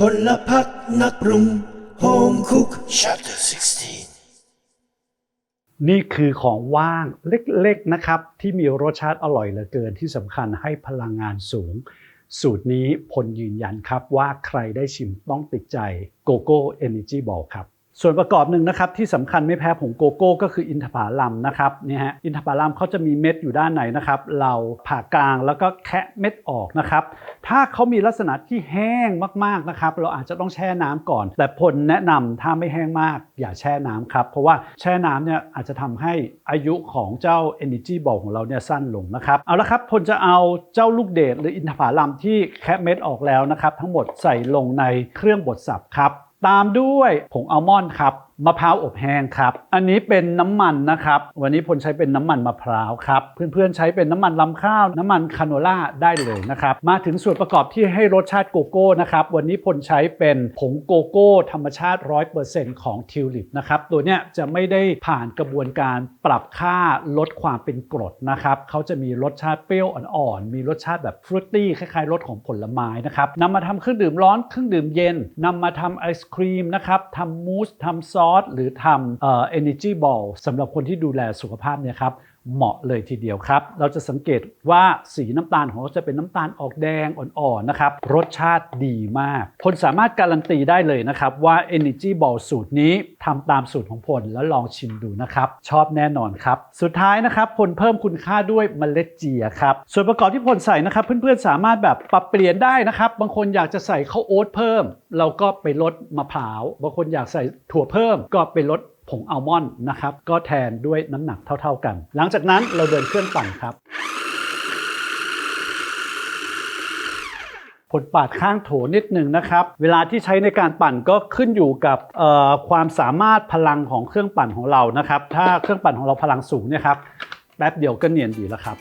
พลพักนักปรุง Home Cook Chapter 16 นี่คือของว่างเล็กๆนะครับ ที่มีรสชาติอร่อยเหลือเกินที่สำคัญให้พลังงานสูง สูตรนี้พลยืนยันครับว่าใครได้ชิมต้องติดใจโกโก้เอเนจีบอลครับ ส่วนประกอบหนึ่งนะครับที่สำคัญไม่แพ้ผงโกโก้ก็คืออินทผลัมนะครับนี่ฮะอินทผลัมเขาจะมีเม็ดอยู่ด้านในนะครับ เราผ่ากลางแล้วก็แคะเม็ดออกนะครับ ถ้าเขามีลักษณะที่แห้งมากๆนะครับ เราอาจจะต้องแช่น้ำก่อน แต่ผลแนะนำถ้าไม่แห้งมาก อย่าแช่น้ำครับเพราะว่าแช่น้ำเนี่ยอาจจะทำให้อายุของเจ้า Energy Ball ของเราเนี่ยสั้นลงนะครับเอาละครับพลจะเอาเจ้าลูกเดชหรืออินทผลัมที่แคะเม็ดออกแล้วนะครับ ทั้งหมดใส่ลงในเครื่องบดสับครับ ตามด้วยผงอัลมอนด์ครับ มะพร้าวอบแห้งครับ อันนี้เป็นน้ำมันนะครับ วันนี้พลใช้เป็นน้ำมันมะพร้าวครับ เพื่อนๆใช้เป็นน้ำมันลำข้าว น้ำมันคาโนล่าได้เลยนะครับ มาถึงส่วนประกอบที่ให้รสชาติโกโก้นะครับ วันนี้พลใช้เป็นผงโกโก้ธรรมชาติ 100%ของทิวลิปนะครับ ตัวเนี้ยจะไม่ได้ผ่านกระบวนการปรับค่าลดความเป็นกรดนะครับเขาจะมีรสชาติเปรี้ยวอ่อนๆ มีรสชาติแบบฟรุตตี้คล้ายๆรสของผลไม้นะครับนำมาทำเครื่องดื่มร้อนเครื่องดื่มเย็นนำมาทำไอศครีมนะครับทำมูสทำซออสหรือทำเอ่อ energy ball สำหรับคนที่ดูแลสุขภาพเนี่ยครับ เหมาะเลยทีเดียวครับ เราจะสังเกตว่าสีน้ำตาลของเขาจะเป็นน้ำตาลออกแดงอ่อนๆนะครับ รสชาติดีมาก พลสามารถการันตีได้เลยนะครับ ว่า Energy Ball สูตรนี้ทำตามสูตรของพลแล้วลองชิมดูนะครับ ชอบแน่นอนครับ สุดท้ายนะครับพลเพิ่มคุณค่าด้วยเมล็ดเจียครับ ส่วนประกอบที่พลใส่นะครับ เพื่อนๆสามารถแบบปรับเปลี่ยนได้นะครับ บางคนอยากจะใส่ข้าวโอ๊ตเพิ่ม เราก็ไปลดมะพร้าว บางคนอยากใส่ถั่วเพิ่ม ก็ไปลด ผงอัลมอนด์นะครับ ก็แทนด้วยน้ำหนักเท่า ๆกัน หลังจากนั้นเราเดินเครื่องปั่นครับ ผลปาดข้างโถนิดหนึ่งนะครับ เวลาที่ใช้ในการปั่นก็ขึ้นอยู่กับความสามารถพลังของเครื่องปั่นของเรานะครับ ถ้าเครื่องปั่นของเราพลังสูงเนี่ยครับแป๊บเดียวก็เนียนดีแล้วครับ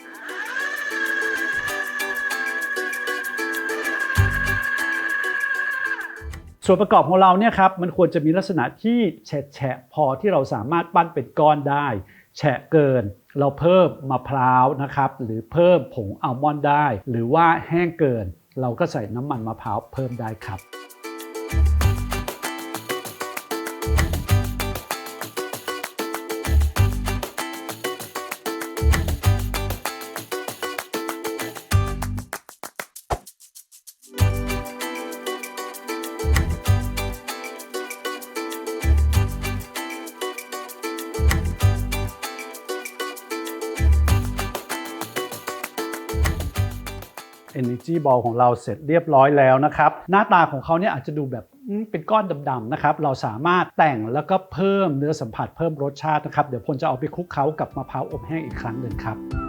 ส่วนประกอบของเราเนี่ยครับมันควรจะมีลักษณะที่แฉะพอที่เราสามารถปั้นเป็นก้อนได้ แฉะเกิน เราเพิ่มมะพร้าวนะครับหรือเพิ่มผงอัลมอนด์ได้ หรือว่าแห้งเกิน เราก็ใส่น้ำมันมะพร้าวเพิ่มได้ครับ Energy Ball ของเราเสร็จเรียบร้อยแล้วนะครับ หน้าตาของเขาเนี่ยอาจจะดูแบบเป็นก้อนดำๆนะครับ เราสามารถแต่งแล้วก็เพิ่มเนื้อสัมผัสเพิ่มรสชาตินะครับ เดี๋ยวพลจะเอาไปคลุกเคล้ากับมะพร้าวอบแห้งอีกครั้งหนึ่งครับ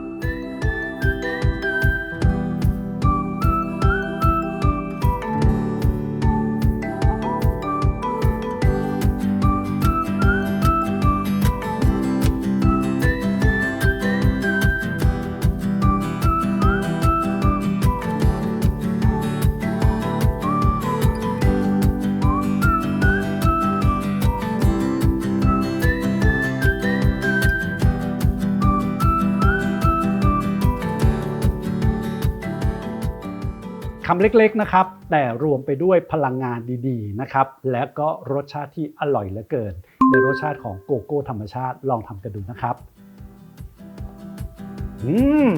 คำเล็กๆนะครับ แต่รวมไปด้วยพลังงานดีๆนะครับและก็รสชาติที่อร่อยเหลือเกิน ในรสชาติของโกโก้ธรรมชาติลองทำกันดูนะครับ อืม